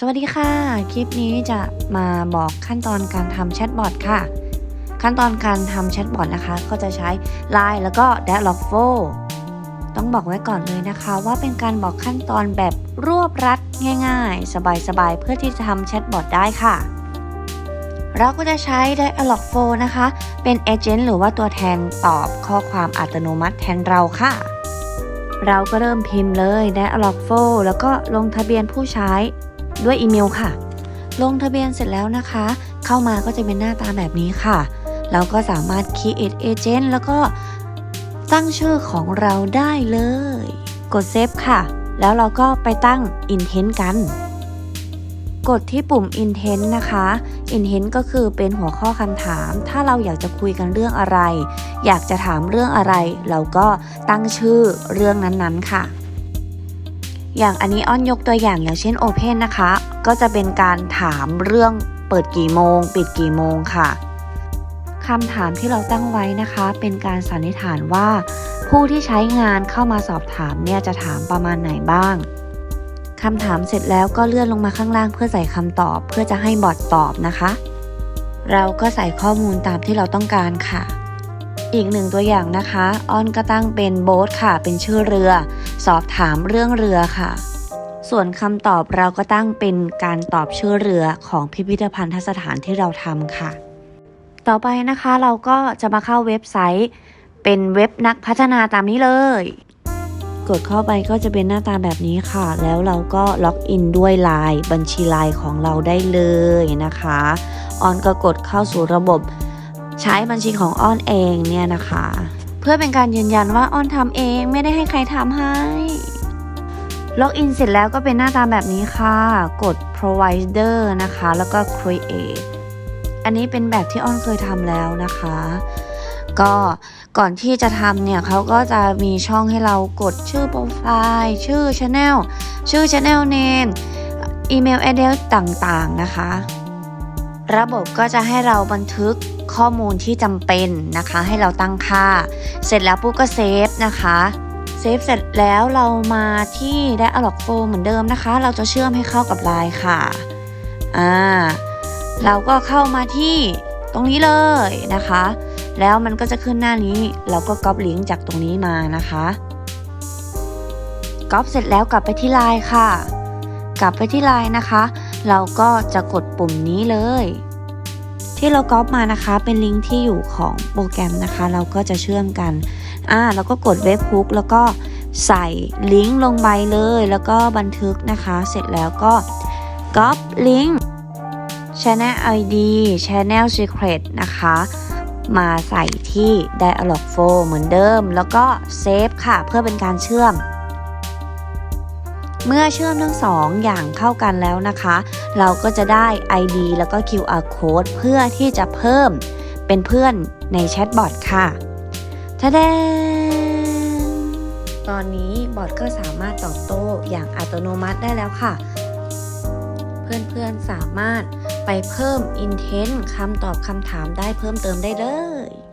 สวัสดีค่ะ คลิปนี้จะมาบอกขั้นตอนการทำแชทบอทค่ะ ขั้นตอนการทำแชทบอทนะคะ ก็จะใช้ Line แล้วก็ Dialog f o ต้องบอกไว้ก่อนเลยนะคะ ว่าเป็นการบอกขั้นตอนแบบรวบรัดง่ายๆ สบายๆ เพื่อที่จะทำแชทบอทได้ค่ะ เราก็จะใช้ Dialog f o นะคะ เป็นเอเจนต์หรือว่าตัวแทนตอบข้อความอัตโนมัติแทนเราค่ะเราก็เริ่มพิมพ์เลย Dialog f o แล้วก็ลงทะเบียนผู้ใช้ ด้วยอีเมลค่ะ ลงทะเบียนเสร็จแล้วนะคะ เข้ามาก็จะเป็นหน้าตาแบบนี้ค่ะเราก็สามารถ create agent แล้วก็ตั้งชื่อของเราได้เลย กดเซฟค่ะ แล้วเราก็ไปตั้ง intent กัน กดที่ปุ่ม intent นะคะ intent ก็คือเป็นหัวข้อคำถาม ถ้าเราอยากจะคุยกันเรื่องอะไร อยากจะถามเรื่องอะไร เราก็ตั้งชื่อเรื่องนั้นๆค่ะ อย่างอันนี้อ้อนยกตัวอย่างอย่างเช่น Open นะคะ ก็จะเป็นการถามเรื่องเปิดกี่โมง ปิดกี่โมงค่ะคำถามที่เราตั้งไว้นะคะ เป็นการสันนิษฐานว่า ผู้ที่ใช้งานเข้ามาสอบถามเนี่ยจะถามประมาณไหนบ้างคำถามเสร็จแล้วก็เลื่อนลงมาข้างล่างเพื่อใส่คำตอบ เพื่อจะให้บอทตอบนะคะ เราก็ใส่ข้อมูลตามที่เราต้องการค่ะ อีกหนึ่งตัวอย่างนะคะ อ้อนก็ตั้งเป็นโบ๊ทค่ะ เป็นชื่อเรือ สอบถามเรื่องเรือค่ะ ส่วนคำตอบเราก็ตั้งเป็นการตอบชื่อเรือของพิพิธภัณฑสถานที่เราทำค่ะ ต่อไปนะคะเราก็จะมาเข้าเว็บไซต์ เป็นเว็บนักพัฒนาตามนี้เลย กดเข้าไปก็จะเป็นหน้าตาแบบนี้ค่ะ แล้วเราก็ล็อกอินด้วย Line บัญชี Line ของเราได้เลยนะคะ ออนก็กดเข้าสู่ระบบ ใช้บัญชีของอ้อนเองเนี่ยนะคะ เพื่อเป็นการยืนยันว่าอ้อนทำเองไม่ได้ให้ใครทำให้ล็อกอินเสร็จแล้วก็เป็นหน้าตาแบบนี้ค่ะ กด provider นะคะ แล้วก็ create อันนี้เป็นแบบที่อ้อนเคยทำแล้วนะคะ ก็ก่อนที่จะทำเนี่ยเขาก็จะมีช่องให้เรากดชื่อโปรไฟล์ชื่อ channel ชื่อ channel name อีเมล address ต่างๆนะคะ ระบบก็จะให้เราบันทึก ข้อมูลที่จำเป็นนะคะ ให้เราตั้งค่า เสร็จแล้วปุ๊บก็เซฟนะคะเซฟเสร็จแล้วเรามาที่ Dialog f o เหมือนเดิมนะคะ เราจะเชื่อมให้เข้ากับ Line ค่ะอ่าเราก็เข้ามาที่ตรงนี้เลยนะคะ แล้วมันก็จะขึ้นหน้านี้เราก็ก๊อปลิงก์จากตรงนี้มานะคะก๊อปเสร็จแล้วกลับไปที่ Line ค่ะ กลับไปที่ Line นะคะ เราก็จะกดปุ่มนี้เลย ที่เราก๊อปมานะคะ เป็นลิงก์ที่อยู่ของโปรแกรมนะคะ เราก็จะเชื่อมกันอ่าเราก็กดเว็บฮุกแล้วก็ใส่ลิงก์ลงไปเลย แล้วก็บันทึกนะคะ เสร็จแล้วก็ก๊อปลิงก์ Channel ID Channel Secret นะคะ มาใส่ที่ Dialog f o เหมือนเดิม แล้วก็เซฟค่ะเพื่อเป็นการเชื่อม เมื่อเชื่อมทั้งสองอย่างเข้ากันแล้วนะคะ เราก็จะได้ ID แล้วก็ QR code เพื่อที่จะเพิ่มเป็นเพื่อนในแชทบอทค่ะทะเดนตอนนี้บอทก็สามารถตอบโต้อย่างอัตโนมัติได้แล้วค่ะ เพื่อนๆสามารถไปเพิ่ม intent คำตอบคำถามได้เพิ่มเติมได้เลย